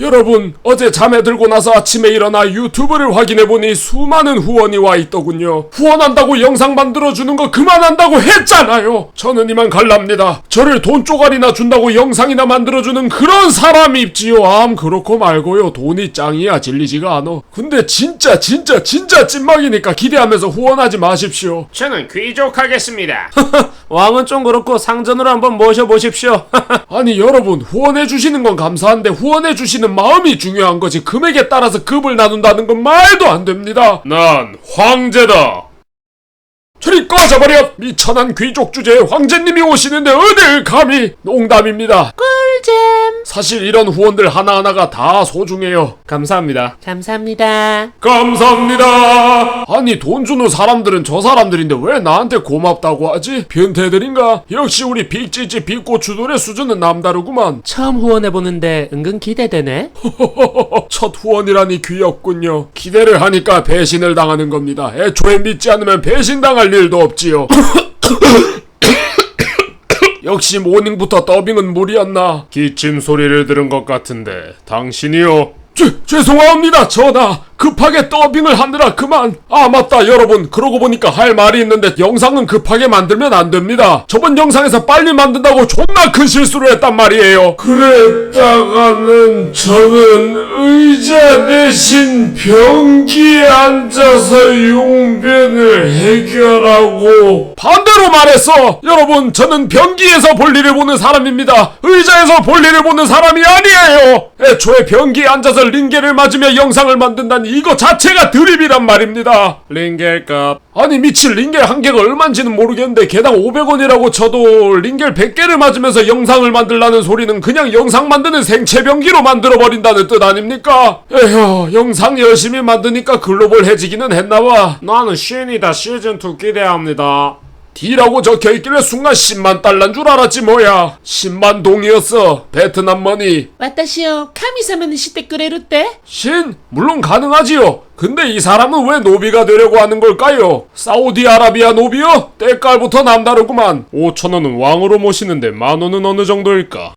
여러분, 어제 잠에 들고 나서 아침에 일어나 유튜브를 확인해보니 수많은 후원이 와 있더군요. 후원한다고 영상 만들어주는 거 그만한다고 했잖아요! 저는 이만 갈랍니다. 저를 돈 쪼가리나 준다고 영상이나 만들어주는 그런 사람이 있지요. 암, 그렇고 말고요. 돈이 짱이야. 질리지가 않아. 근데 진짜, 진짜, 진짜 찐막이니까 기대하면서 후원하지 마십시오. 저는 귀족하겠습니다. 왕은 좀 그렇고 상전으로 한번 모셔보십시오. 아니 여러분 후원해주시는 건 감사한데 후원해주시는 마음이 중요한 거지. 금액에 따라서 급을 나눈다는 건 말도 안 됩니다. 난 황제다 저리 꺼져버려 미천한 귀족 주제에 황제님이 오시는데 어딜 감히 농담입니다 꿀잼. 사실 이런 후원들 하나하나가 다 소중해요 감사합니다. 감사합니다. 감사합니다. 아니 돈 주는 사람들은 저 사람들인데 왜 나한테 고맙다고 하지? 변태들인가? 역시 우리 빅찌찌 빅고추들의 수준은 남다르구만. 처음 후원해보는데 은근 기대되네. 첫 후원이라니 귀엽군요. 기대를 하니까 배신을 당하는 겁니다. 애초에 믿지 않으면 배신당할 일도 없지요. 역시 모닝부터 더빙은 무리였나? 기침 소리를 들은 것 같은데 당신이요? 죄, 죄송합니다 전하 급하게 더빙을 하느라 그만. 아 맞다 여러분. 그러고 보니까 할 말이 있는데 영상은 급하게 만들면 안 됩니다. 저번 영상에서 빨리 만든다고 존나 큰 실수를 했단 말이에요. 그랬다가는 저는 의자 대신 변기에 앉아서 용변을 해결하고 반대로 말했어 여러분 저는 변기에서 볼일을 보는 사람입니다. 의자에서 볼일을 보는 사람이 아니에요. 애초에 변기에 앉아서 링게를 맞으며 영상을 만든다니 이거 자체가 드립이란 말입니다 링겔 값 아니 미칠 링겔 한 개가 얼만지는 모르겠는데 개당 500원이라고 쳐도 링겔 100개를 맞으면서 영상을 만들라는 소리는 그냥 영상 만드는 생체 변기로 만들어버린다는 뜻 아닙니까? 에휴 영상 열심히 만드니까 글로벌 해지기는 했나봐 나는 신이다 시즌2 기대합니다. D라고 적혀있길래 순간 10만 달러인 줄 알았지 뭐야 10만 동이었어 베트남 머니 私を神様にしてくれるって? 신 물론 가능하지요 근데 이 사람은 왜 노비가 되려고 하는 걸까요 사우디아라비아 노비요? 때깔부터 남다르구만 5천원은 왕으로 모시는데 만원은 어느 정도일까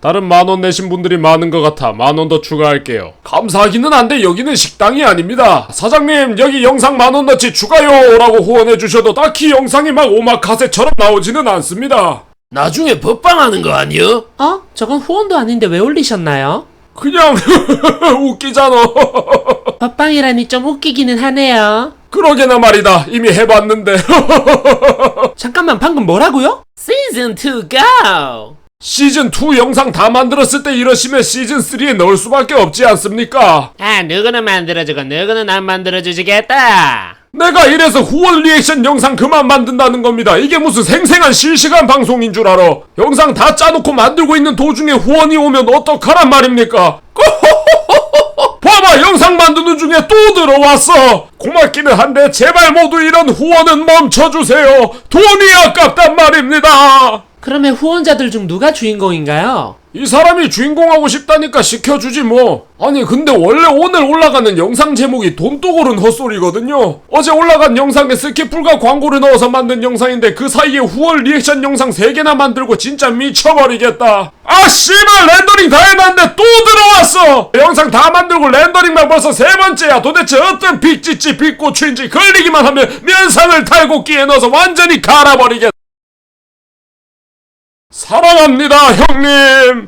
다른 만원 내신 분들이 많은 것 같아 만원 더 추가할게요 감사하기는 한데 여기는 식당이 아닙니다 사장님 여기 영상 만원 넣지 추가요 라고 후원해 주셔도 딱히 영상이 막 오마카세처럼 나오지는 않습니다 나중에 법방하는 거 아니여? 어? 저건 후원도 아닌데 왜 올리셨나요? 그냥 웃기잖아 법방이라니 좀 웃기기는 하네요. 그러게나 말이다 이미 해봤는데 잠깐만 방금 뭐라고요? 시즌2 go! 시즌2 영상 다 만들었을 때 이러시면 시즌3에 넣을 수밖에 없지 않습니까 아 누구는 만들어주고 누구는 안 만들어주시겠다. 내가 이래서 후원 리액션 영상 그만 만든다는 겁니다. 이게 무슨 생생한 실시간 방송인 줄 알아. 영상 다 짜놓고 만들고 있는 도중에 후원이 오면 어떡하란 말입니까? 봐봐 영상 만드는 중에 또 들어왔어. 고맙기는 한데 제발 모두 이런 후원은 멈춰주세요. 돈이 아깝단 말입니다. 그러면 후원자들 중 누가 주인공인가요? 이 사람이 주인공하고 싶다니까 시켜주지 뭐. 아니 근데 원래 오늘 올라가는 영상 제목이 돈독오른 헛소리거든요. 어제 올라간 영상에 스키풀과 광고를 넣어서 만든 영상인데 그 사이에 후원 리액션 영상 3개나 만들고 진짜 미쳐버리겠다. 아 씨발 렌더링 다 해놨는데 또 들어왔어. 영상 다 만들고 렌더링만 벌써 세 번째야. 도대체 어떤 빅찌찌 빅고추인지 걸리기만 하면 면상을 탈곡기에 넣어서 완전히 갈아버리겠다. 사랑합니다 형님.